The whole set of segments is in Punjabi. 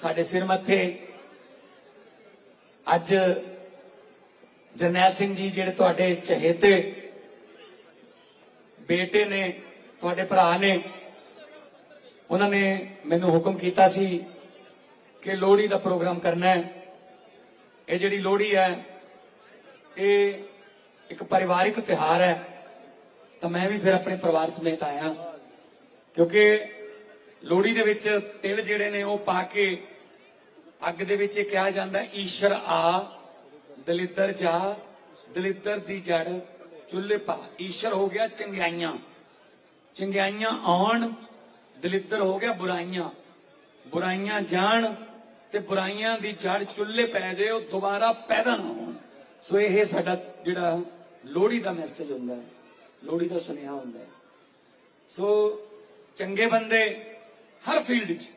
ਸਾਡੇ ਸਿਰ ਮੱਥੇ। ਅੱਜ ਜਰਨੈਲ ਸਿੰਘ ਜੀ ਜਿਹੜੇ ਤੁਹਾਡੇ ਚਹੇਤੇ ਬੇਟੇ ਨੇ, ਤੁਹਾਡੇ ਭਰਾ ਨੇ, ਉਹਨਾਂ ਨੇ ਮੈਨੂੰ ਹੁਕਮ ਕੀਤਾ ਸੀ ਕਿ ਲੋਹੜੀ ਦਾ ਪ੍ਰੋਗਰਾਮ ਕਰਨਾ ਹੈ। ਇਹ ਜਿਹੜੀ ਲੋਹੜੀ ਹੈ, ਇਹ ਇੱਕ ਪਰਿਵਾਰਿਕ ਤਿਉਹਾਰ ਹੈ। ਤਾਂ ਮੈਂ ਵੀ ਫਿਰ ਆਪਣੇ ਪਰਿਵਾਰ ਸਮੇਤ ਆਇਆ, ਕਿਉਂਕਿ ਲੋਹੜੀ ਦੇ ਵਿੱਚ ਤਿਲ ਜਿਹੜੇ ਨੇ ਉਹ ਪਾ ਕੇ ਅੱਗ ਦੇ ਵਿੱਚ ਇਹ ਕਿਹਾ ਜਾਂਦਾ ਈਸ਼ਰ ਆ, ਦਲਿੱਦਰ ਜਾ, ਦਲਿੱਦਰ ਦੀ ਜੜ, ਚੁੱਲ੍ਹੇ ਪਾ। ਈਸ਼ਰ ਹੋ ਗਿਆ ਚੰਗਿਆਈਆਂ। ਚੰਗਿਆਈਆਂ ਆਉਣ, ਦਲਿੱਦਰ ਹੋ ਗਿਆ ਬੁਰਾਈਆਂ। ਬੁਰਾਈਆਂ ਜਾਣ ਤੇ ਬੁਰਾਈਆਂ ਦੀ ਜੜ, ਚੁੱਲ੍ਹੇ ਪੈ ਜਾਏ ਉਹ ਦੁਬਾਰਾ ਪੈਦਾ ਨਾ ਹੋਣ। ਸੋ ਇਹ ਸਾਡਾ ਜਿਹੜਾ ਲੋਹੜੀ ਦਾ ਮੈਸੇਜ ਹੁੰਦਾ ਹੈ, ਲੋਹੜੀ ਦਾ ਸੁਨੇਹਾ ਹੁੰਦਾ ਹੈ। ਸੋ ਚੰਗੇ ਬੰਦੇ ਹਰ ਫੀਲਡ 'ਚ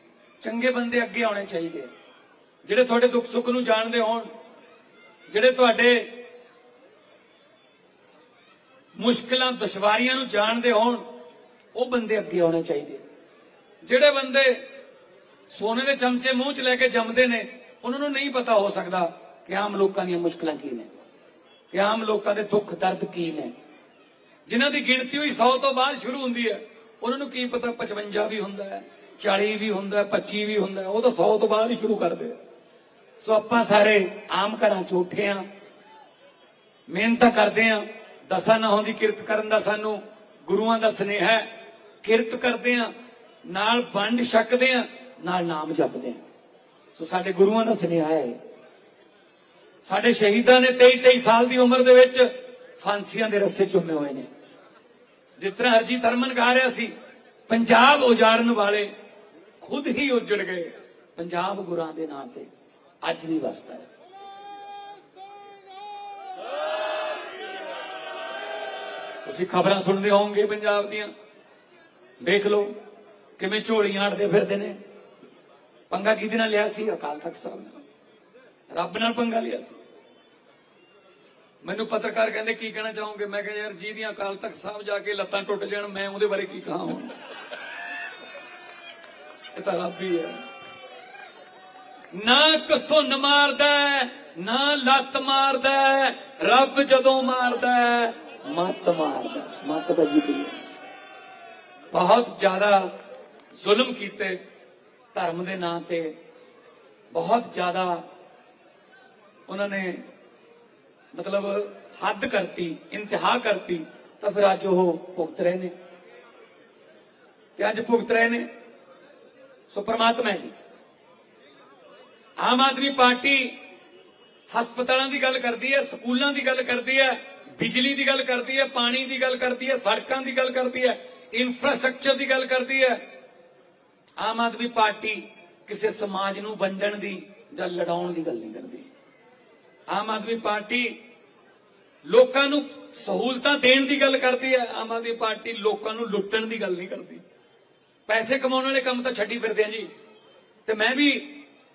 ਚੰਗੇ ਬੰਦੇ ਅੱਗੇ ਆਉਣੇ ਚਾਹੀਦੇ ਆ। ਜਿਹੜੇ ਤੁਹਾਡੇ ਦੁੱਖ ਸੁੱਖ ਨੂੰ ਜਾਣਦੇ ਹੋਣ, ਜਿਹੜੇ ਤੁਹਾਡੇ ਮੁਸ਼ਕਲਾਂ, ਦੁਸ਼ਵਾਰੀਆਂ ਨੂੰ ਜਾਣਦੇ ਹੋਣ, ਉਹ ਬੰਦੇ ਅੱਗੇ ਆਉਣੇ ਚਾਹੀਦੇ ਜਿਹੜੇ ਬੰਦੇ ਸੋਨੇ ਦੇ ਚਮਚੇ ਮੂੰਹ 'ਚ ਲੈ ਕੇ ਜੰਮਦੇ ਨੇ, ਉਹਨਾਂ ਨੂੰ ਨਹੀਂ ਪਤਾ ਹੋ ਸਕਦਾ ਕਿ ਆਮ ਲੋਕਾਂ ਦੀਆਂ ਮੁਸ਼ਕਲਾਂ ਕੀ ਨੇ, ਕਿ ਆਮ ਲੋਕਾਂ ਦੇ ਦੁੱਖ, ਦਰਦ ਕੀ ਨੇ। ਜਿਨ੍ਹਾਂ ਦੀ ਗਿਣਤੀ ਹੋਈ 100 ਤੋਂ ਬਾਅਦ ਸ਼ੁਰੂ ਹੁੰਦੀ ਹੈ, ਉਹਨਾਂ ਨੂੰ ਕੀ ਪਤਾ 55 ਵੀ ਹੁੰਦਾ ਹੈ। 40 ਵੀ ਹੁੰਦਾ ਹੈ 25 ਵੀ ਹੁੰਦਾ, ਉਹ ਤਾਂ 100 ਤੋਂ ਬਾਅਦ ਹੀ ਸ਼ੁਰੂ ਕਰਦੇ ਸੋ ਆਪਾਂ ਸਾਰੇ ਆਮ ਘਰਾਂ ਚ ਉੱਠੇ ਆ, ਮਿਹਨਤ ਕਰਦੇ ਆ, ਦਸਾਂ ਨਹੁੰ ਦੀ ਕਿਰਤ ਕਰਨ ਦਾ ਸਾਨੂੰ ਗੁਰੂਆਂ ਦਾ ਸਨੇਹ ਹੈ, ਕਿਰਤ ਕਰਦੇ ਆ, ਨਾਲ ਵੰਡ ਛਕਦੇ ਆ, ਨਾਲ ਨਾਮ ਜਪਦੇ ਆ। ਸੋ ਸਾਡੇ ਗੁਰੂਆਂ ਦਾ ਸਨੇਹ ਹੈ ਸਾਡੇ ਸ਼ਹੀਦਾਂ ਨੇ 23 23 ਸਾਲ ਦੀ ਉਮਰ ਦੇ ਵਿੱਚ ਫਾਂਸੀਆਂ ਦੇ ਰਸਤੇ ਚੁੰਮੇ ਹੋਏ ਨੇ। ਜਿਸ ਤਰ੍ਹਾਂ ਹਰਜੀਤ ਹਰਮਨ ਗਾ ਰਿਹਾ ਸੀ, ਪੰਜਾਬ ਉਜਾੜਨ ਵਾਲੇ ਖੁਦ ਹੀ ਉਜੜ ਗਏ। ਪੰਜਾਬ ਗੁਰਾਂ ਦੇ ਨਾਂ ਤੇ ਅੱਜ ਵੀ ਵਸਦਾ ਹੈ। ਤੁਸੀਂ ਖਬਰਾਂ ਸੁਣਦੇ ਹੋਵੋਗੇ ਪੰਜਾਬ ਦੀਆਂ। ਦੇਖ ਲਓ ਕਿਵੇਂ ਝੋਲੀਆਂ ਅੜਦੇ ਫਿਰਦੇ ਨੇ। ਪੰਗਾ ਕਿਹਦੇ ਨਾਲ ਲਿਆ ਸੀ? ਅਕਾਲ ਤਖਤ ਸਾਹਿਬ ਨਾਲ ਰੱਬ ਨਾਲ ਪੰਗਾ ਲਿਆ ਸੀ। ਮੈਨੂੰ ਪੱਤਰਕਾਰ ਕਹਿੰਦੇ, ਕੀ ਕਹਿਣਾ ਚਾਹੋਗੇ? ਮੈਂ ਕਿਹਾ, ਯਾਰ, ਜਿਹਦੀਆਂ ਅਕਾਲ ਤਖਤ ਸਾਹਿਬ ਜਾ ਕੇ ਲੱਤਾਂ ਟੁੱਟ ਜਾਣ, ਮੈਂ ਉਹਦੇ ਬਾਰੇ ਕੀ ਕਹਾਂ ਹੁਣ ਰੱਬ ਹੀ ਹੈ। ਨਾ ਕਸੁੰਨ ਮਾਰਦਾ ਨਾ ਲੱਤ ਮਾਰਦਾ ਰੱਬ ਜਦੋਂ ਮਾਰਦਾ ਹੈ, ਮੱਤ ਮਾਰਦਾ ਹੈ। ਮੱਤ ਦਾ ਬਹੁਤ ਜ਼ਿਆਦਾ ਜ਼ੁਲਮ ਕੀਤੇ ਧਰਮ ਦੇ ਨਾਂ ਤੇ। ਬਹੁਤ ਜ਼ਿਆਦਾ ਉਹਨਾਂ ਨੇ ਮਤਲਬ ਹੱਦ ਕਰਤੀ ਇੰਤਹਾ ਕਰਤੀ ਤਾਂ ਫਿਰ ਅੱਜ ਉਹ ਭੁਗਤ ਰਹੇ ਨੇ। ਤੇ ਅੱਜ ਭੁਗਤ ਰਹੇ ਨੇ। ਸੋ ਪ੍ਰਮਾਤਮਾ ਹੈ ਜੀ। ਆਮ ਆਦਮੀ ਪਾਰਟੀ ਹਸਪਤਾਲਾਂ ਦੀ ਗੱਲ ਕਰਦੀ ਹੈ, ਸਕੂਲਾਂ ਦੀ ਗੱਲ ਕਰਦੀ ਹੈ, ਬਿਜਲੀ ਦੀ ਗੱਲ ਕਰਦੀ ਹੈ, ਪਾਣੀ ਦੀ ਗੱਲ ਕਰਦੀ ਹੈ, ਸੜਕਾਂ ਦੀ ਗੱਲ ਕਰਦੀ ਹੈ ਇਨਫਰਾਸਟ੍ਰਕਚਰ ਦੀ ਗੱਲ ਕਰਦੀ ਹੈ। ਆਮ ਆਦਮੀ ਪਾਰਟੀ ਕਿਸੇ ਸਮਾਜ ਨੂੰ ਵੰਡਣ ਦੀ ਜਾਂ ਲੜਾਉਣ ਦੀ ਗੱਲ ਨਹੀਂ ਕਰਦੀ। ਆਮ ਆਦਮੀ ਪਾਰਟੀ ਲੋਕਾਂ ਨੂੰ ਸਹੂਲਤਾਂ ਦੇਣ ਦੀ ਗੱਲ ਕਰਦੀ ਹੈ, ਆਮ ਆਦਮੀ ਪਾਰਟੀ ਲੋਕਾਂ ਨੂੰ ਲੁੱਟਣ ਦੀ ਗੱਲ ਨਹੀਂ ਕਰਦੀ। ਪੈਸੇ ਕਮਾਉਣ ਵਾਲੇ ਕੰਮ ਤਾਂ ਛੱਡੀ ਫਿਰਦੇ ਆ ਜੀ। ਤੇ ਮੈਂ ਵੀ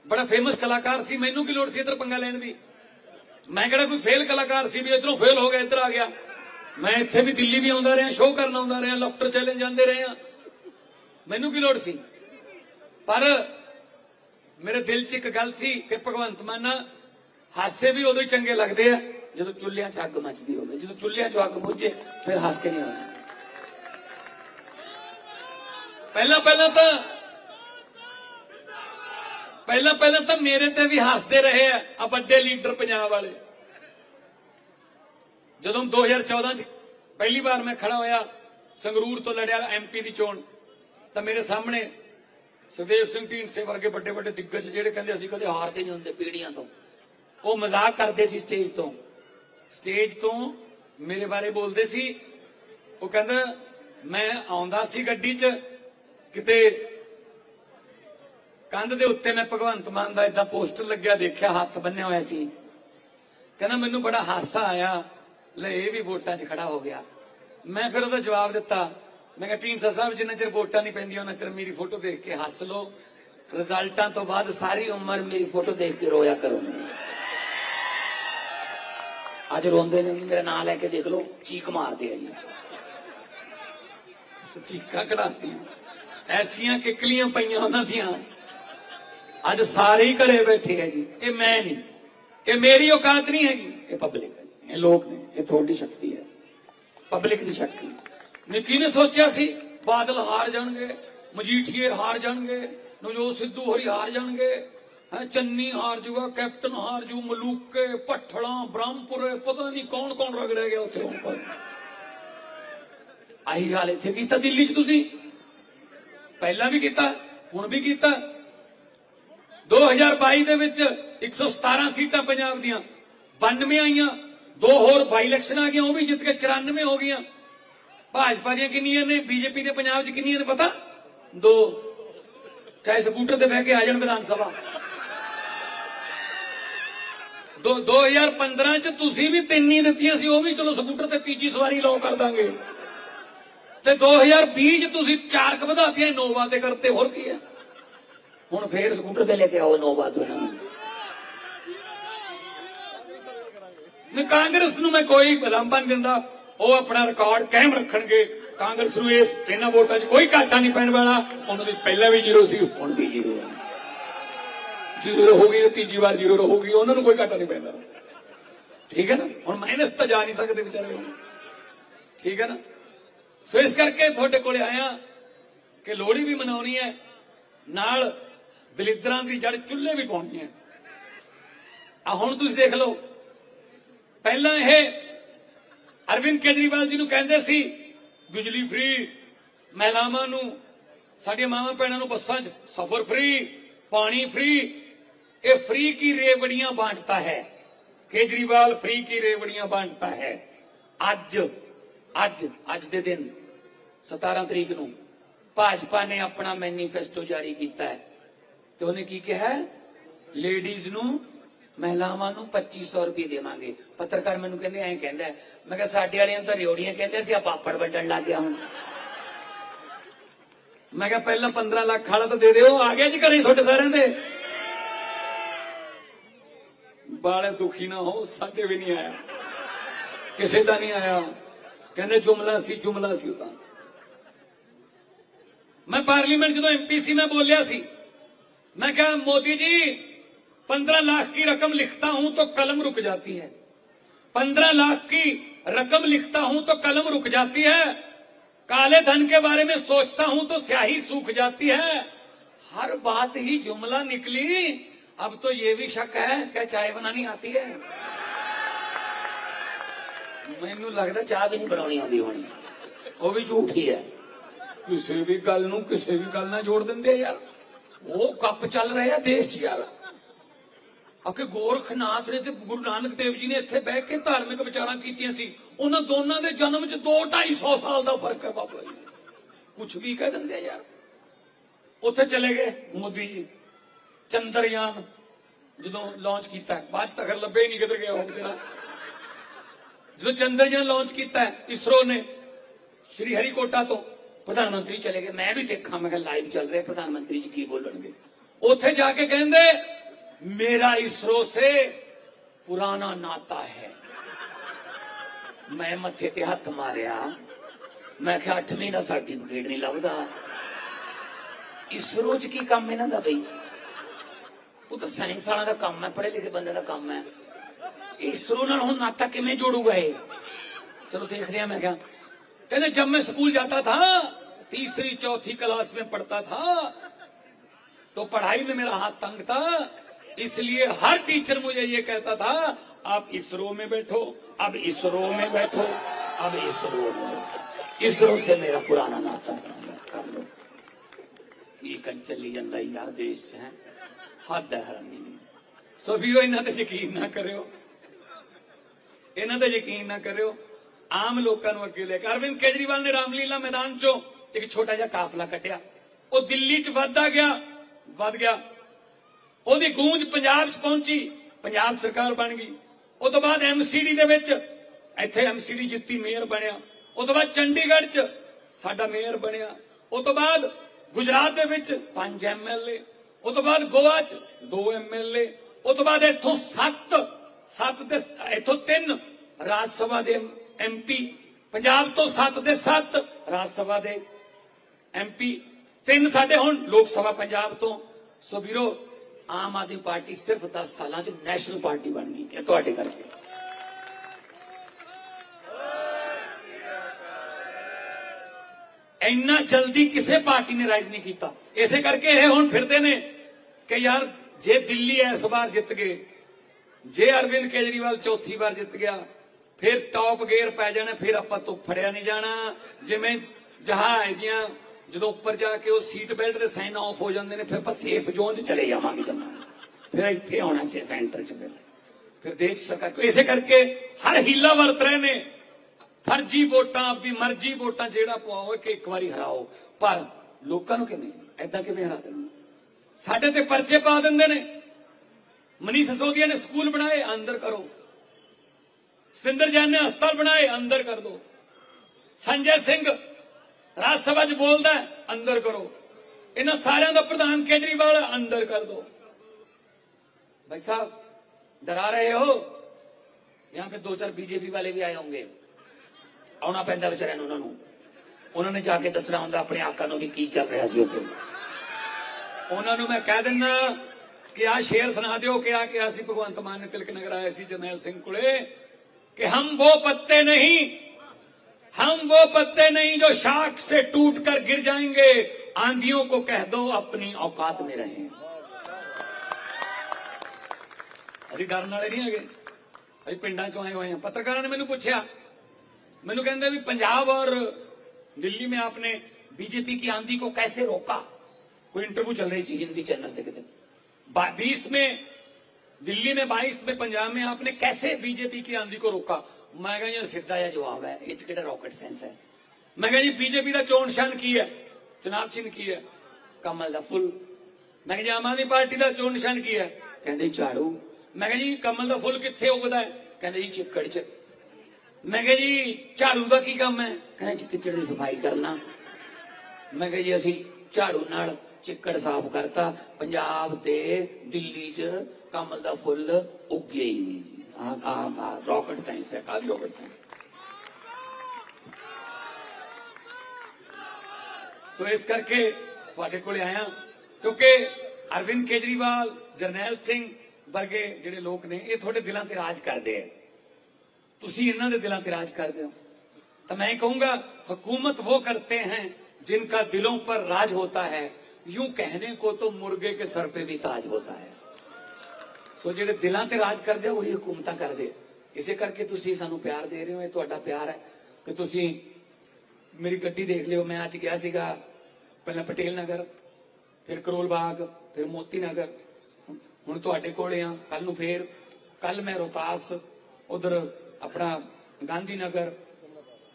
ਬੜਾ ਫੇਮਸ ਕਲਾਕਾਰ ਸੀ, ਮੈਨੂੰ ਕੀ ਲੋੜ ਸੀ ਇੱਧਰ ਪੰਗਾ ਲੈਣ ਦੀ? ਮੈਂ ਕਿਹੜਾ ਕੋਈ ਫੇਲ ਕਲਾਕਾਰ ਸੀ ਵੀ ਇਧਰੋਂ ਫੇਲ ਹੋ ਗਿਆ, ਇੱਧਰ ਆ ਗਿਆ? ਮੈਂ ਇੱਥੇ ਵੀ ਦਿੱਲੀ ਵੀ ਆਉਂਦਾ ਰਿਹਾ ਸ਼ੋਅ ਕਰਨ ਆਉਂਦਾ ਰਿਹਾ ਲਫਟਰ ਚੈਲੰਜ ਜਾਂਦੇ ਰਹੇ ਆ। ਮੈਨੂੰ ਕੀ ਲੋੜ ਸੀ? ਪਰ ਮੇਰੇ ਦਿਲ 'ਚ ਇੱਕ ਗੱਲ ਸੀ ਕਿ ਭਗਵੰਤ ਮਾਨ ਹਾਸੇ ਵੀ ਉਦੋਂ ਹੀ ਚੰਗੇ ਲੱਗਦੇ ਆ, ਜਦੋਂ ਚੁੱਲ੍ਹਿਆਂ 'ਚ ਅੱਗ ਮੱਚਦੀ ਹੋਵੇ। ਜਦੋਂ ਚੁੱਲ੍ਹਿਆਂ 'ਚ ਅੱਗ ਬੁਝੇ, ਫਿਰ ਹਾਸੇ ਨਹੀਂ ਆਉਂਦੇ ਪਹਿਲਾਂ ਪਹਿਲਾਂ ਤਾਂ ਪਹਿਲਾਂ ਪਹਿਲਾਂ ਤਾਂ ਮੇਰੇ ਤੇ ਵੀ ਹੱਸਦੇ ਰਹੇ ਆ ਆ ਵੱਡੇ ਲੀਡਰ ਪੰਜਾਬ ਵਾਲੇ। ਜਦੋਂ 2014 ਚ ਪਹਿਲੀ ਵਾਰ ਮੈਂ ਖੜਾ ਹੋਇਆ ਸੰਗਰੂਰ ਤੋਂ ਲੜਿਆ ਐਮਪੀ ਦੀ ਚੋਣ, ਤਾਂ ਮੇਰੇ ਸਾਹਮਣੇ ਸੁਖਦੇਵ ਸਿੰਘ ਢੀਂਡਸੇ ਵਰਗੇ ਵੱਡੇ ਵੱਡੇ ਦਿੱਗਜ ਜਿਹੜੇ ਕਹਿੰਦੇ ਅਸੀਂ ਕਦੇ ਹਾਰਦੇ ਨਹੀਂ ਹੁੰਦੇ ਪੀੜੀਆਂ ਤੋਂ। ਉਹ ਮਜ਼ਾਕ ਕਰਦੇ ਸੀ ਸਟੇਜ ਤੋਂ। ਸਟੇਜ ਤੋਂ ਮੇਰੇ ਬਾਰੇ ਬੋਲਦੇ ਸੀ। ਉਹ ਕਹਿੰਦਾ, ਮੈਂ ਆਉਂਦਾ ਸੀ ਗੱਡੀ 'ਚ ਕਿਤੇ ਕੰਧ ਦੇ ਉੱਤੇ ਮੈਂ ਭਗਵੰਤ ਮਾਨ ਦਾ ਇਦਾਂ ਪੋਸਟਰ ਲੱਗਿਆ, ਦੇਖਿਆ, ਹੱਥ ਬੰਨਿਆ ਹੋਇਆ ਸੀ। ਕਹਿੰਦਾ, ਮੈਨੂੰ ਬੜਾ ਹਾਸਾ ਆਇਆ। ਲੈ, ਇਹ ਵੀ ਵੋਟਾਂ 'ਚ ਖੜਾ ਹੋ ਗਿਆ। ਮੈਂ ਫਿਰ ਉਹਦਾ ਜਵਾਬ ਦਿੱਤਾ। ਮੈਂ ਕਿਹਾ ਢੀਂਡਸਾ ਸਾਹਿਬ, ਜਿੰਨਾ ਚਿਰ ਵੋਟਾਂ ਨਹੀਂ ਪੈਂਦੀਆਂ, ਉਹਨਾਂ ਚਿਰ ਮੇਰੀ ਫੋਟੋ ਦੇਖ ਕੇ ਹੱਸ ਲਓ। ਰਿਜ਼ਲਟਾਂ ਤੋਂ ਬਾਅਦ ਸਾਰੀ ਉਮਰ ਮੇਰੀ ਫੋਟੋ ਦੇਖ ਕੇ ਰੋਇਆ ਕਰੋ। ਅੱਜ ਰੋਂਦੇ ਨੇ, ਮੇਰਾ ਨਾਂ ਲੈ ਕੇ ਦੇਖ ਲਓ, ਚੀਕ ਮਾਰਦੇ ਆ ਜੀ। ਚੀਕਾਂ ਕਢਾਤੀ ਐਸੀਆਂ ਕਿਕਲੀਆਂ ਪਈਆਂ ਉਹਨਾਂ ਦੀਆਂ ਅੱਜ ਸਾਰੇ ਹੀ ਘਰੇ ਬੈਠੇ ਹੈ ਜੀ ਇਹ ਮੈਂ ਨਹੀਂ ਇਹ ਮੇਰੀ ਔਕਾਤ ਨਹੀਂ ਹੈਗੀ ਇਹ ਪਬਲਿਕ ਹੈ ਇਹ ਲੋਕ ਨੇ ਇਹ ਤੁਹਾਡੀ ਸ਼ਕਤੀ ਹੈ ਪਬਲਿਕ ਦੀ ਸ਼ਕਤੀ ਨਿੱਕੀ ਨੇ ਸੋਚਿਆ ਸੀ ਬਾਦਲ ਹਾਰ ਜਾਣਗੇ ਮਜੀਠੀਏ ਹਾਰ ਜਾਣਗੇ ਨਵਜੋਤ ਸਿੱਧੂ ਹਰੀ ਹਾਰ ਜਾਣਗੇ ਹੈ ਚੰਨੀ ਹਾਰ ਜੂਗਾ ਕੈਪਟਨ ਹਾਰ ਜੂ ਮਲੂਕੇ ਪੱਠਲਾਂ ਬ੍ਰਹਮਪੁਰੇ ਪਤਾ ਨਹੀਂ ਕੌਣ ਕੌਣ ਰਗੜਿਆ ਗਿਆ ਉੱਥੇ ਹੁਣ ਪਰ ਆਹੀ ਹਾਲ ਇੱਥੇ ਕੀਤਾ ਦਿੱਲੀ 'ਚ ਤੁਸੀਂ ਪਹਿਲਾਂ ਵੀ ਕੀਤਾ, ਹੁਣ ਵੀ ਕੀਤਾ। 2022 ਦੇ ਵਿੱਚ 117 ਸੀਟਾਂ ਪੰਜਾਬ ਦੀਆਂ 92 ਆਈਆਂ, ਦੋ ਹੋਰ ਬਾਈ ਇਲੈਕਸ਼ਨ ਆ ਗਈਆਂ, ਉਹ ਵੀ ਜਿੱਤ ਕੇ 94 ਹੋ ਗਈਆਂ। ਭਾਜਪਾ ਦੀਆਂ ਕਿੰਨੀਆਂ ਨੇ ਬੀਜੇਪੀ ਦੇ ਪੰਜਾਬ 'ਚ ਕਿੰਨੀਆਂ ਨੇ ਪਤਾ? ਦੋ। ਚਾਹੇ ਸਕੂਟਰ ਤੇ ਬਹਿ ਕੇ ਆ ਜਾਣ ਵਿਧਾਨ ਸਭਾ। ਦੋ 2015 ਚ ਤੁਸੀਂ ਵੀ ਤਿੰਨ ਹੀ ਦਿੱਤੀਆਂ ਸੀ, ਉਹ ਵੀ ਚਲੋ ਸਕੂਟਰ ਤੇ ਤੀਜੀ ਸਵਾਰੀ ਲਓ ਕਰ ਦਾਂਗੇ। ਤੇ 2020 ਚ ਤੁਸੀਂ ਚਾਰ ਕ ਵਧਾਤੀਆਂ ਇਨੋਵਾ ਤੇ ਕਰਤੇ, ਹੋਰ ਕੀ ਹੈ ਹੁਣ ਫੇਰ ਸਕੂਟਰ ਤੇ ਲੈ ਕੇ ਆਓ ਇਨੋਵਾ ਤੋਂ ਮੈਂ ਕਾਂਗਰਸ ਨੂੰ ਮੈਂ ਕੋਈ ਬਲੰਬਨ ਦਿੰਦਾ, ਉਹ ਆਪਣਾ ਰਿਕਾਰਡ ਕਾਇਮ ਰੱਖਣਗੇ। ਕਾਂਗਰਸ ਨੂੰ ਇਸ ਇਹਨਾਂ ਵੋਟਾਂ 'ਚ ਕੋਈ ਘਾਟਾ ਨਹੀਂ ਪੈਣ ਵਾਲਾ, ਉਹਨਾਂ ਦੀ ਪਹਿਲਾਂ ਵੀ ਜ਼ੀਰੋ ਸੀ, ਹੁਣ ਵੀ ਜ਼ੀਰੋ ਹੈ ਜ਼ੀਰੋ ਰਹੂਗੀ ਤੇ ਤੀਜੀ ਵਾਰ ਜ਼ੀਰੋ ਰਹੂਗੀ ਉਹਨਾਂ ਨੂੰ ਕੋਈ ਘਾਟਾ ਨਹੀਂ ਪੈਂਦਾ। ਠੀਕ ਹੈ ਨਾ? ਹੁਣ ਮਾਈਨਸ ਤਾਂ ਜਾ ਨਹੀਂ ਸਕਦੇ ਵਿਚਾਰੇ। ਠੀਕ ਹੈ ਨਾ? ਸੋ ਇਸ ਕਰਕੇ ਤੁਹਾਡੇ ਕੋਲੇ ਆਇਆ ਕਿ ਲੋਹੜੀ ਵੀ ਮਨਾਉਣੀ ਹੈ, ਨਾਲ ਦਲਿੱਦਰਾਂ ਦੀ ਜੜ ਚੁੱਲ੍ਹੇ ਵੀ ਪਾਉਣੀ ਹੈ। ਆ ਹੁਣ ਤੁਸੀਂ ਦੇਖ ਲਓ, ਪਹਿਲਾਂ ਇਹ ਅਰਵਿੰਦ ਕੇਜਰੀਵਾਲ ਜੀ ਨੂੰ ਕਹਿੰਦੇ ਸੀ, ਬਿਜਲੀ ਫ੍ਰੀ ਮਹਿਲਾਵਾਂ ਨੂੰ, ਸਾਡੀਆਂ ਮਾਵਾਂ ਭੈਣਾਂ ਨੂੰ ਬੱਸਾਂ 'ਚ ਸਫ਼ਰ ਫ੍ਰੀ ਪਾਣੀ ਫ੍ਰੀ ਇਹ ਫ੍ਰੀ ਕੀ ਰੇਵੜੀਆਂ ਬਾਂਟਦਾ ਹੈ? ਕੇਜਰੀਵਾਲ ਫ੍ਰੀ ਕੀ ਰੇਵੜੀਆਂ ਬਾਂਟਦਾ ਹੈ? ਅੱਜ ਅੱਜ ਅੱਜ ਦੇ ਦਿਨ। 17 ਤਰੀਕ ਨੂੰ ਭਾਜਪਾ ਨੇ ਆਪਣਾ ਮੈਨੀਫੈਸਟੋ ਜਾਰੀ ਕੀਤਾ ਹੈ। ਤੇ ਉਹਨੇ ਕੀ ਕਿਹਾ? ਲੇਡੀਜ਼ ਨੂੰ, ਮਹਿਲਾਵਾਂ ਨੂੰ 2500 ਰੁਪਏ ਦੇਵਾਂਗੇ। ਪੱਤਰਕਾਰ ਮੈਨੂੰ ਕਹਿੰਦੇ, ਐਂ ਕਹਿੰਦਾ ਮੈਂ ਕਿਹਾ, ਸਾਡੇ ਵਾਲਿਆਂ ਨੂੰ ਤਾਂ ਰਿਓੜੀਆਂ ਕਹਿੰਦੇ ਸੀ ਆ ਪਾਪੜ ਵੱਢਣ ਲੱਗ ਗਿਆ ਹੁਣ। ਮੈਂ ਕਿਹਾ, ਪਹਿਲਾਂ 15 ਲੱਖ ਵਾਲਾ ਤਾਂ ਦੇ ਦਿਓ, ਆ ਗਿਆ ਜੀ ਘਰੇ ਤੁਹਾਡੇ ਸਾਰਿਆਂ ਦੇ। ਬਾਲੇ ਦੁਖੀ ਨਾ ਹੋ, ਸਾਡੇ ਵੀ ਨਹੀਂ ਆਇਆ। ਕਿਸੇ ਦਾ ਨਹੀਂ ਆਇਆ। ਕਹਿੰਦੇ, ਜੁਮਲਾ ਸੀ ਜੁਮਲਾ ਸੀ ਉਹਦਾ ਮੈਂ ਪਾਰਲੀਮੈਂਟ ਜਦੋਂ ਐਮਪੀ ਸੀ ਮੈਂ ਬੋਲਿਆ ਸੀ मैं कहा मोदी जी पंद्रह लाख की रकम लिखता हूं तो कलम रुक जाती है पंद्रह लाख की रकम लिखता हूं तो कलम रुक जाती है काले धन के बारे में सोचता हूं तो स्याही सूख जाती है हर बात ही जुमला निकली अब तो ये भी शक है क्या चाय बनानी आती है मैनू लगता चाय भी नहीं बनानी आती होनी वो भी झूठ ही है ਕਿਸੇ ਵੀ ਗੱਲ ਨੂੰ ਕਿਸੇ ਵੀ ਗੱਲ ਨਾਲ ਜੋੜ ਦਿੰਦੇ ਆ ਯਾਰ। ਉਹ ਕੱਪ ਚੱਲ ਰਿਹਾ ਦੇਸ਼ 'ਚ ਯਾਰ। ਅਕੇ ਗੋਰਖਨਾਥ ਨੇ ਤੇ ਗੁਰੂ ਨਾਨਕ ਦੇਵ ਜੀ ਨੇ ਇੱਥੇ ਬਹਿ ਕੇ ਧਾਰਮਿਕ ਵਿਚਾਰਾਂ ਕੀਤੀਆਂ ਸੀ। ਉਹਨਾਂ ਦੋਨਾਂ ਦੇ ਜਨਮ 'ਚ 2 250 ਸਾਲ ਦਾ ਫ਼ਰਕ ਹੈ ਬਾਬਾ ਜੀ। ਕੁਝ ਵੀ ਕਹਿ ਦਿੰਦੇ ਯਾਰ। ਉੱਥੇ ਚਲੇ ਗਏ ਮੋਦੀ ਜੀ। ਚੰਦਰਯਾਨ ਜਦੋਂ ਲਾਂਚ ਕੀਤਾ ਬਾਅਦ 'ਚ ਤਾਂ ਖਰ ਲੱਭੇ ਹੀ ਨਹੀਂ ਕਿੱਧਰ ਗਿਆ ਉਹ ਵਿਚਾਰਾ ਜਦੋਂ ਚੰਦਰਯਾਨ ਲਾਂਚ ਕੀਤਾ ਇਸਰੋ ਨੇ ਸ਼੍ਰੀ ਹਰੀਕੋਟਾ ਤੋਂ ਪ੍ਰਧਾਨ ਮੰਤਰੀ ਚਲੇ ਗਏ। ਮੈਂ ਵੀ ਦੇਖਾਂ, ਮੈਂ ਕਿਹਾ ਲਾਈਵ ਚੱਲ ਰਿਹਾ ਪ੍ਰਧਾਨ ਮੰਤਰੀ ਜੀ ਕੀ ਬੋਲਣਗੇ। ਉੱਥੇ ਜਾ ਕੇ ਕਹਿੰਦੇ, ਮੇਰਾ ਇਸਰੋ ਸੇ ਪੁਰਾਣਾ ਨਾਤਾ ਹੈ। ਮੈਂ ਮੱਥੇ ਤੇ ਹੱਥ ਮਾਰਿਆ। ਮੈਂ ਕਿਹਾ 8 ਦਾ ਸਰਟੀਫਿਕੇਟ ਨਹੀਂ ਲੱਭਦਾ। ਇਸਰੋ ਚ ਕੀ ਕੰਮ ਇਹਨਾਂ ਦਾ ਬਈ? ਉਹ ਤਾਂ ਸਾਇੰਸ ਵਾਲਾ ਦਾ ਕੰਮ ਹੈ, ਪੜ੍ਹੇ ਲਿਖੇ ਬੰਦੇ ਦਾ ਕੰਮ ਹੈ। ਇਸਰੋ ਨਾਲ ਹੁਣ ਨਾਤਾ ਕਿਵੇਂ ਜੋੜੂਗਾ ਇਹ? ਚਲੋ ਦੇਖ ਰਿਹਾ ਮੈਂ ਕਿਹਾ। ਕਹਿੰਦੇ, ਜਦ ਮੈਂ ਸਕੂਲ ਜਾਂਦਾ ਥਾ तीसरी चौथी क्लास में पढ़ता था तो पढ़ाई में मेरा हाथ तंग था इसलिए हर टीचर मुझे ये कहता था आप इसरो में बैठो अब इसरो में बैठो अब इसरो में बैठो। इसरो से मेरा पुराना नाता है कर लो की कल चली ਜਾਂਦਾ ਯਾਰ ਦੇਸ਼ ਚ ਹੈ ਹੱਦ ਹੈ ਹਰਾਮੀ ਦੀ ਸੋ ਵੀਰੋ ਇਹਨਾਂ ਤੇ ਯਕੀਨ ਨਾ ਕਰਿਓ ਇਹਨਾਂ ਤੇ ਯਕੀਨ ਨਾ ਕਰਿਓ ਆਮ ਲੋਕਾਂ ਨੂੰ ਅੱਗੇ ਲੈ ਕੇ ਅਰਵਿੰਦ ਕੇਜਰੀਵਾਲ ਨੇ ਰਾਮਲੀਲਾ ਮੈਦਾਨ ਚੋਂ ਇੱਕ ਛੋਟਾ ਜਿਹਾ ਕਾਫਲਾ ਕੱਢਿਆ ਉਹ ਦਿੱਲੀ 'ਚ ਵੱਧਦਾ ਗਿਆ, ਵੱਧ ਗਿਆ। ਉਹਦੀ ਗੂੰਜ ਪੰਜਾਬ 'ਚ ਪਹੁੰਚੀ, ਪੰਜਾਬ ਸਰਕਾਰ ਬਣ ਗਈ। ਉਸ ਤੋਂ ਬਾਅਦ ਐਮਸੀਡੀ ਦੇ ਵਿੱਚ ਇੱਥੇ ਐਮਸੀਡੀ ਜਿੱਤੀ, ਮੇਅਰ ਬਣਿਆ। ਉਸ ਤੋਂ ਬਾਅਦ ਚੰਡੀਗੜ੍ਹ 'ਚ ਸਾਡਾ ਮੇਅਰ ਬਣਿਆ। ਉਸ ਤੋਂ ਬਾਅਦ ਗੁਜਰਾਤ ਦੇ ਵਿੱਚ ਪੰਜ ਐਮਐਲਏ ਉਸ ਤੋਂ ਬਾਅਦ ਗੋਆ 'ਚ ਦੋ ਐਮਐਲਏ ਉਸ ਤੋਂ ਬਾਅਦ ਇੱਥੋਂ ਸੱਤ ਸੱਤ ਤੇ ਇੱਥੋਂ ਤਿੰਨ ਰਾਜ ਸਭਾ ਦੇ ਐਮਪੀ ਪੰਜਾਬ ਤੋਂ ਸੱਤ ਦੇ ਸੱਤ ਰਾਜ ਸਭਾ ਦੇ ਐਮਪੀ ਤਿੰਨ ਸਾਡੇ ਹੁਣ ਲੋਕ ਸਭਾ ਪੰਜਾਬ ਤੋਂ। ਸੋ ਵੀਰੋ, ਆਮ ਆਦਮੀ ਪਾਰਟੀ ਸਿਰਫ 10 ਸਾਲਾਂ 'ਚ ਨੈਸ਼ਨਲ ਪਾਰਟੀ ਬਣ ਗਈ ਇਹ ਤੁਹਾਡੇ ਕਰਕੇ। ਇੰਨਾ ਜਲਦੀ ਕਿਸੇ ਪਾਰਟੀ ਨੇ ਰਾਈਜ਼ ਨਹੀਂ ਕੀਤਾ। ਇਸੇ ਕਰਕੇ ਇਹ ਹੁਣ ਫਿਰਦੇ ਨੇ ਕਿ ਯਾਰ, ਜੇ ਦਿੱਲੀ ਇਸ ਵਾਰ ਜਿੱਤ ਗਏ, ਜੇ ਅਰਵਿੰਦ ਕੇਜਰੀਵਾਲ ਚੌਥੀ ਵਾਰ ਜਿੱਤ ਗਿਆ, ਫਿਰ ਟੌਪ ਗੇਅਰ ਪੈ ਜਾਣਾ, ਫਿਰ ਆਪਾਂ ਤੋਂ ਫੜਿਆ ਨਹੀਂ ਜਾਣਾ। ਜਿਵੇਂ ਜਹਾਜ਼ ਦੀਆਂ ਜਦੋਂ ਉੱਪਰ ਜਾ ਕੇ ਉਹ ਸੀਟ ਬੈਲਟ ਦੇ ਸਾਈਨ ਆਫ ਹੋ ਜਾਂਦੇ ਨੇ, ਫਿਰ ਆਪਾਂ ਸੇਫ ਜ਼ੋਨ 'ਚ ਚਲੇ ਜਾਵਾਂਗੇ ਜੰਨਾ ਫਿਰ ਇੱਥੇ ਆਉਣਾ ਸੀ ਸੈਂਟਰ 'ਚ ਫਿਰ। ਫਿਰ ਦੇਸ਼ ਸਰਕਾਰ ਇਸੇ ਕਰਕੇ ਹਰ ਹੀਲਾ ਵਰਤ ਰਹੇ ਨੇ। ਫਰਜੀ ਵੋਟਾਂ, ਆਪਦੀ ਮਰਜ਼ੀ ਵੋਟਾਂ ਜਿਹੜਾ ਪਵਾਓ ਕਿ ਇੱਕ ਵਾਰੀ ਹਰਾਓ। ਪਰ ਲੋਕਾਂ ਨੂੰ ਕਿਵੇਂ? ਐਦਾਂ ਕਿਵੇਂ ਹਰਾ ਦੇਣਾ? ਸਾਡੇ ਤੇ ਪਰਚੇ ਪਾ ਦਿੰਦੇ ਨੇ। ਮਨੀਸ਼ ਸੋਦੀਆ ਨੇ ਸਕੂਲ ਬਣਾਏ, ਅੰਦਰ ਕਰੋ। ਸਤਿੰਦਰ ਜੈਨ ਨੇ ਹਸਪਤਾਲ ਬਣਾਏ, ਅੰਦਰ ਕਰ ਦੋ। ਸੰਜੇ ਸਿੰਘ ਰਾਜ ਸਭਾ 'ਚ ਬੋਲਦਾ ਹੈ, ਅੰਦਰ ਕਰੋ ਇਹਨਾਂ ਸਾਰਿਆਂ ਦਾ ਪ੍ਰਧਾਨ ਕੇਜਰੀਵਾਲ ਅੰਦਰ ਕਰ ਦੋ भाई साहब डरा रहे हो यहाँ पे दो चार बीजेपी वाले भी आए होंगे ਆਉਣਾ ਪੈਂਦਾ ਵਿਚਾਰਿਆਂ ਨੂੰ ਉਹਨਾਂ ਨੂੰ ਉਹਨਾਂ ਨੇ ਜਾ ਕੇ ਦੱਸਣਾ ਹੁੰਦਾ ਆਪਣੇ ਆਕਾ ਨੂੰ ਵੀ ਕੀ ਚੱਲ ਰਿਹਾ ਸੀ ਉੱਥੇ ਉਹਨਾਂ ਨੂੰ ਮੈਂ ਕਹਿ ਦਿੰਦਾ ਕਿ ਆ ਸ਼ੇਰ ਸੁਣਾ ਦਿਓ ਕਿ ਆ ਕਿਹਾ ਸੀ ਭਗਵੰਤ ਮਾਨ ਨੇ ਤਿਲਕ ਨਗਰ ਆਏ ਸੀ ਜਰਨੈਲ ਸਿੰਘ ਕੋਲੇ ਕਿ ਹਮ वो पत्ते नहीं हम वो पत्ते नहीं जो शाख से टूट कर गिर जाएंगे आंधियों को कह दो अपनी औकात में रहें ਅਸੀਂ ਡਰਨ ਵਾਲੇ ਨਹੀਂ ਹੈਗੇ ਅਸੀਂ ਪਿੰਡਾਂ ਚੋਂ ਆਏ ਹੋਏ ਹਾਂ ਪੱਤਰਕਾਰਾਂ ਨੇ ਮੈਨੂੰ ਪੁੱਛਿਆ ਮੈਨੂੰ ਕਹਿੰਦੇ ਵੀ पंजाब और दिल्ली में आपने बीजेपी की आंधी को कैसे रोका कोई इंटरव्यू चल रही थी हिंदी चैनल पे कितने बीस में दिल्ली में बाईस में पंजाब में आपने कैसे बीजेपी की आंधी को रोका? मैं कहा सीधा यह जवाब है। ये चिकेटा रॉकेट सेंस है। मैं कहा, जी, बीजेपी का चोन निशान की है? चुनाव चिन्ह की है? कमल का फुल। मैं कहा, जी, आम आदमी पार्टी का चोन निशान की है? कहते झाड़ू। मैं कहा, जी, कमल का फुल कितने उगता है? कहते जी, चिकड़ च। मैं कहा, जी, झाड़ू का की काम है? कहते चिक्कड़ की सफ़ाई करना। मैं कहा, जी, अस झाड़ू नाल चिकड़ साफ़ करता पंजाब ते दिल्ली च कमल का फुल उगे ही नहीं जी रॉकेट साइंस है काली रॉकेट साइंस सो इस करके थोड़े को आया क्योंकि अरविंद केजरीवाल जरनैल सिंह वर्गे जेडे लोग ने यह थोड़े दिलों से राज करते हैं तुम इन्होंने दिलों से राज करते हो तो मैं कहूँगा हुकूमत वो करते हैं जिनका दिलों पर राज होता है यूं कहने को तो मुर्गे के सर पे भी ताज होता है ਸੋ ਜਿਹੜੇ ਦਿਲਾਂ ਤੇ ਰਾਜ ਕਰਦੇ ਆ ਉਹੀ ਹਕੂਮਤਾਂ ਕਰਦੇ ਆ। ਇਸੇ ਕਰਕੇ ਤੁਸੀਂ ਸਾਨੂੰ ਪਿਆਰ ਦੇ ਰਹੇ ਹੋ ਇਹ ਤੁਹਾਡਾ ਪਿਆਰ ਹੈ ਕਿ ਤੁਸੀਂ ਮੇਰੀ ਗੱਡੀ ਦੇਖ ਲਿਓ ਮੈਂ ਅੱਜ ਗਿਆ ਸੀਗਾ ਪਹਿਲਾਂ ਪਟੇਲ ਨਗਰ ਫਿਰ ਕਰੋਲ ਬਾਗ ਫਿਰ ਮੋਤੀ ਨਗਰ ਹੁਣ ਤੁਹਾਡੇ ਕੋਲੇ ਆ ਕੱਲ ਨੂੰ ਫੇਰ ਕੱਲ ਮੈਂ ਰੋਤਾਸ ਉਧਰ ਆਪਣਾ ਗਾਂਧੀ ਨਗਰ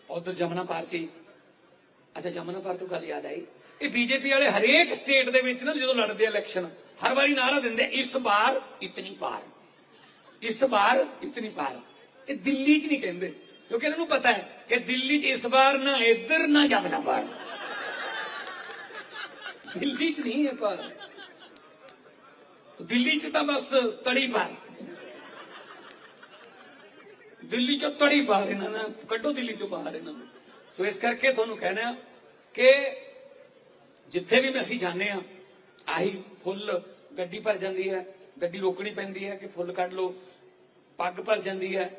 ਉਧਰ ਜਮਨਾ ਪਾਰ ਸੀ ਅੱਛਾ ਜਮਨਾ ਪਾਰ ਤੋਂ ਗੱਲ ਯਾਦ ਆਈ ਇਹ ਬੀਜੇਪੀ ਵਾਲੇ ਹਰੇਕ ਸਟੇਟ ਦੇ ਵਿੱਚ ਨਾ ਜਦੋਂ ਲੜਦੇ ਇਲੈਕਸ਼ਨ ਹਰ ਵਾਰੀ ਨਾਰਾ ਦਿੰਦੇ ਇਸ ਵਾਰ ਇਤਨੀ ਪਾਰ। ਇਸ ਵਾਰ ਇਤਨੀ ਪਾਰ। ਇਹ ਦਿੱਲੀ 'ਚ ਨਹੀਂ ਕਹਿੰਦੇ, ਕਿਉਂਕਿ ਇਹਨਾਂ ਨੂੰ ਪਤਾ ਹੈ ਕਿ ਦਿੱਲੀ 'ਚ ਇਸ ਵਾਰ ਨਾ ਇੱਧਰ, ਨਾ ਜਮਨਾ ਪਾਰ। ਦਿੱਲੀ 'ਚ ਨਹੀਂ ਹੈ ਪਾਰ। ਦਿੱਲੀ 'ਚ ਤਾਂ ਬਸ ਤੜੀ ਪਾਰ। ਦਿੱਲੀ 'ਚੋਂ ਤੜੀ ਪਾਰ ਇਹਨਾਂ ਨੇ ਕੱਢੋ ਦਿੱਲੀ 'ਚੋਂ ਬਾਹਰ ਇਹਨਾਂ ਨੂੰ ਸੋ ਇਸ ਕਰਕੇ ਤੁਹਾਨੂੰ ਕਹਿਣਾ ਕਿ ਜਿੱਥੇ ਵੀ ਅਸੀਂ ਜਾਂਦੇ ਆ ਆਹੀ ਫੁੱਲ ਗੱਡੀ ਭਰ ਜਾਂਦੀ ਹੈ, ਗੱਡੀ ਰੋਕਣੀ ਪੈਂਦੀ ਹੈ ਕਿ ਫੁੱਲ ਕੱਢ ਲਓ, ਪੱਗ ਭਰ ਜਾਂਦੀ ਹੈ,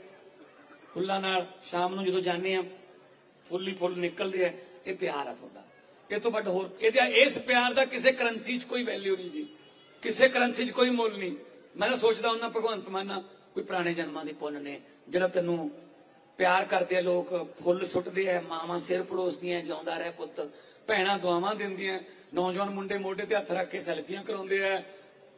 ਫੁੱਲਾਂ ਨਾਲ ਸ਼ਾਮ ਨੂੰ ਜਦੋਂ ਜਾਂਦੇ ਆ ਫੁੱਲ ਹੀ ਫੁੱਲ ਨਿਕਲਦੇ ਆ, ਇਹ ਪਿਆਰ ਆ ਤੁਹਾਡਾ। ਇਹ ਤੋਂ ਵੱਡ ਹੋਰ, ਇਹਦੇ ਇਸ ਪਿਆਰ ਦਾ ਕਿਸੇ ਕਰੰਸੀ 'ਚ ਕੋਈ ਵੈਲਿਊ ਨਹੀਂ ਜੀ। ਕਿਸੇ ਕਰੰਸੀ 'ਚ ਕੋਈ ਮੁੱਲ ਨਹੀਂ। ਮੈਂ ਨਾ ਸੋਚਦਾ ਹੁੰਦਾ, ਭਗਵੰਤ ਮਾਨਾ ਕੋਈ ਪੁਰਾਣੇ ਜਨਮਾਂ ਦੇ ਪੁੰਨ ਨੇ, ਜਿਹੜਾ ਤੈਨੂੰ ਪਿਆਰ ਕਰਦੇ ਆ ਲੋਕ, ਫੁੱਲ ਸੁੱਟਦੇ ਆ, ਮਾਵਾਂ ਸਿਰ ਪੜੋਸਦੀਆਂ, ਜਿਉਂਦਾ ਰਹਿ ਪੁੱਤ। ਭੈਣਾਂ ਦੁਆਵਾਂ ਦਿੰਦੀਆਂ, ਨੌਜਵਾਨ ਮੁੰਡੇ ਮੋਢੇ ਤੇ ਹੱਥ ਰੱਖ ਕੇ ਸੈਲਫੀਆਂ ਕਰਾਉਂਦੇ ਆ।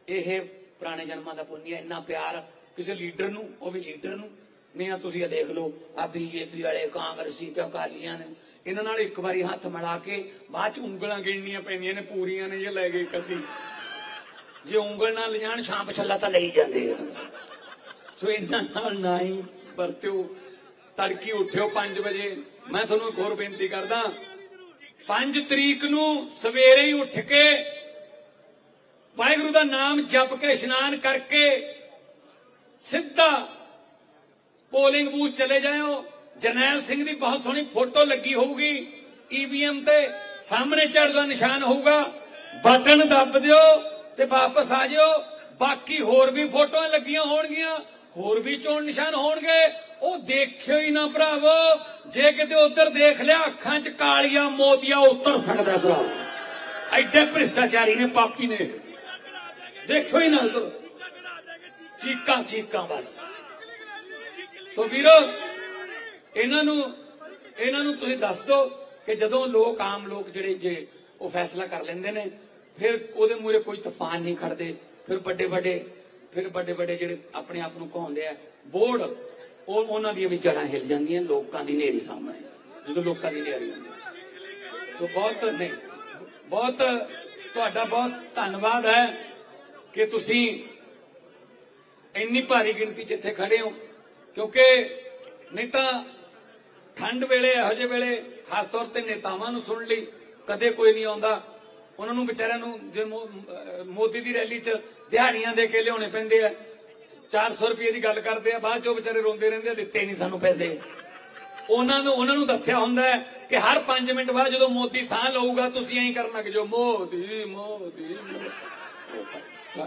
ਇਹ ਪੁਰਾਣੇ ਜਨਮਾਂ ਦਾ ਪੁੰਨ ਹੈ ਇੰਨਾ ਪਿਆਰ ਕਿਸੇ ਲੀਡਰ ਨੂੰ, ਉਹ ਵੀ ਲੀਡਰ ਨੂੰ। ਨਹੀਂ, ਆ ਤੁਸੀਂ ਇਹ ਦੇਖ ਲਓ, ਆ ਬੀਜੇਪੀ ਵਾਲੇ, ਕਾਂਗਰਸੀ, ਤੇ ਅਕਾਲੀਆਂ ਨੇ। ਇਹਨਾਂ ਨਾਲ ਇੱਕ ਵਾਰੀ ਹੱਥ ਮਿਲਾ ਕੇ ਬਾਅਦ ਚ ਉਂਗਲਾਂ ਗਿਣਨੀਆਂ ਪੈਂਦੀਆਂ ਨੇ, ਪੂਰੀਆਂ ਨੇ ਜੇ ਲੈ ਗਏ ਕਦੀ ਜੇ ਉਂਗਲ ਨਾਲ ਲਿਜਾਣ, ਛਾਂਪ ਛੱਲਾ ਤਾਂ ਲਈ ਜਾਂਦੇ ਆ। ਸੋ ਇਹਨਾਂ ਨਾਲ ਨਾ ਹੀ ਵਰਤਿਓ। ਤੜਕੀ ਉੱਠਿਓ 5 ਵਜੇ। ਮੈਂ ਤੁਹਾਨੂੰ ਇੱਕ ਹੋਰ ਬੇਨਤੀ ਕਰਦਾ। 5 ਤਰੀਕ ਨੂੰ ਸਵੇਰੇ ਹੀ ਉੱਠ ਕੇ ਵਾਹਿਗੁਰੂ ਦਾ ਨਾਮ ਜਪ ਕੇ ਇਸ਼ਨਾਨ ਕਰਕੇ ਸਿੱਧਾ ਪੋਲਿੰਗ ਬੂਥ ਚਲੇ ਜਾਇਓ। ਜਰਨੈਲ ਸਿੰਘ ਦੀ ਬਹੁਤ ਸੋਹਣੀ ਫੋਟੋ ਲੱਗੀ ਹੋਊਗੀ। ਈਵੀਐਮ ਤੇ ਸਾਹਮਣੇ ਝੜ ਦਾ ਨਿਸ਼ਾਨ ਹੋਊਗਾ। ਬਟਨ ਦੱਬ ਦਿਓ ਤੇ ਵਾਪਸ ਆ ਜਿਓ। ਬਾਕੀ ਹੋਰ ਵੀ ਫੋਟੋਆਂ ਲੱਗੀਆਂ ਹੋਣਗੀਆਂ। ਹੋਰ ਵੀ ਚੋਣ ਨਿਸ਼ਾਨ ਹੋਣਗੇ, ਉਹ ਦੇਖਿਓ ਹੀ ਨਾ ਭਰਾਵੋ। ਜੇ ਕਿਤੇ ਉਧਰ ਦੇਖ ਲਿਆ, ਅੱਖਾਂ 'ਚ ਕਾਲੀਆਂ ਮੋਤੀਆਂ ਉਤਰ ਸਕਦਾ ਭਰਾਵੋ। ਐਡੇ ਭ੍ਰਿਸ਼ਟਾਚਾਰੀ ਨੇ, ਪਾਪੀ ਨੇ। ਦੇਖਿਓ ਹੀ ਨਾ ਉਧਰ। ਚੀਕਾਂ ਚੀਕਾਂ ਬਸ। ਸੋ ਵੀਰੋ, ਇਹਨਾਂ ਨੂੰ ਇਹਨਾਂ ਨੂੰ ਤੁਸੀਂ ਦੱਸ ਦਿਓ ਕਿ ਜਦੋਂ ਲੋਕ, ਆਮ ਲੋਕ ਜਿਹੜੇ ਜੇ ਉਹ ਫੈਸਲਾ ਕਰ ਲੈਂਦੇ ਨੇ, ਫਿਰ ਉਹਦੇ ਮੂਰੇ ਕੋਈ ਤੂਫਾਨ ਨਹੀਂ ਖੜਦੇ, ਫਿਰ ਵੱਡੇ ਵੱਡੇ ਫਿਰ ਵੱਡੇ ਵੱਡੇ ਜਿਹੜੇ ਆਪਣੇ ਆਪ ਨੂੰ ਕਹਾਉਂਦੇ ਆ ਬੋਰਡ ਉਹ ਉਹਨਾਂ ਦੀਆਂ ਵੀ ਜੜਾਂ ਹਿੱਲ ਜਾਂਦੀਆਂ, ਲੋਕਾਂ ਦੀ ਨੇਰੀ ਸਾਹਮਣੇ, ਜਦੋਂ ਲੋਕਾਂ ਦੀ ਨੇਰੀ ਹੁੰਦੀ ਸੋ ਬਹੁਤ ਨਹੀਂ ਬਹੁਤ ਤੁਹਾਡਾ ਬਹੁਤ ਧੰਨਵਾਦ ਹੈ ਕਿ ਤੁਸੀਂ ਇੰਨੀ ਭਾਰੀ ਗਿਣਤੀ 'ਚ ਇੱਥੇ ਖੜੇ ਹੋ, ਕਿਉਂਕਿ ਨਹੀਂ ਤਾਂ ਠੰਡ ਵੇਲੇ, ਇਹੋ ਜਿਹੇ ਵੇਲੇ ਖਾਸ ਤੌਰ ਤੇ ਨੇਤਾਵਾਂ ਨੂੰ ਸੁਣ ਲਈ ਕਦੇ ਕੋਈ ਨਹੀਂ ਆਉਂਦਾ। ਉਹਨਾਂ ਨੂੰ ਵਿਚਾਰਿਆਂ ਨੂੰ, ਜੇ ਮੋਦੀ ਦੀ ਰੈਲੀ 'ਚ ਦਿਹਾੜੀਆਂ ਦੇ ਕੇ ਲਿਆਉਣੇ ਪੈਂਦੇ ਆ 400 ਰੁਪਏ ਦੀ ਗੱਲ ਕਰਦੇ ਆ, ਬਾਅਦ ਚੋਂ ਉਹ ਵਿਚਾਰੇ ਰੋਂਦੇ ਰਹਿੰਦੇ ਆ, ਦਿੱਤੇ ਨਹੀਂ ਸਾਨੂੰ ਪੈਸੇ ਉਹਨਾਂ ਨੂੰ ਉਹਨਾਂ ਨੂੰ ਦੱਸਿਆ ਹੁੰਦਾ ਹੈ ਕਿ ਹਰ 5 ਮਿੰਟ ਬਾਅਦ ਜਦੋਂ ਮੋਦੀ ਸਾਹ ਲਊਗਾ, ਤੁਸੀਂ ਐਂ ਕਰਨ ਲੱਗ ਜਾਓ, ਮੋਦੀ ਮੋਦੀ ਮੋਦੀ। ਉਹ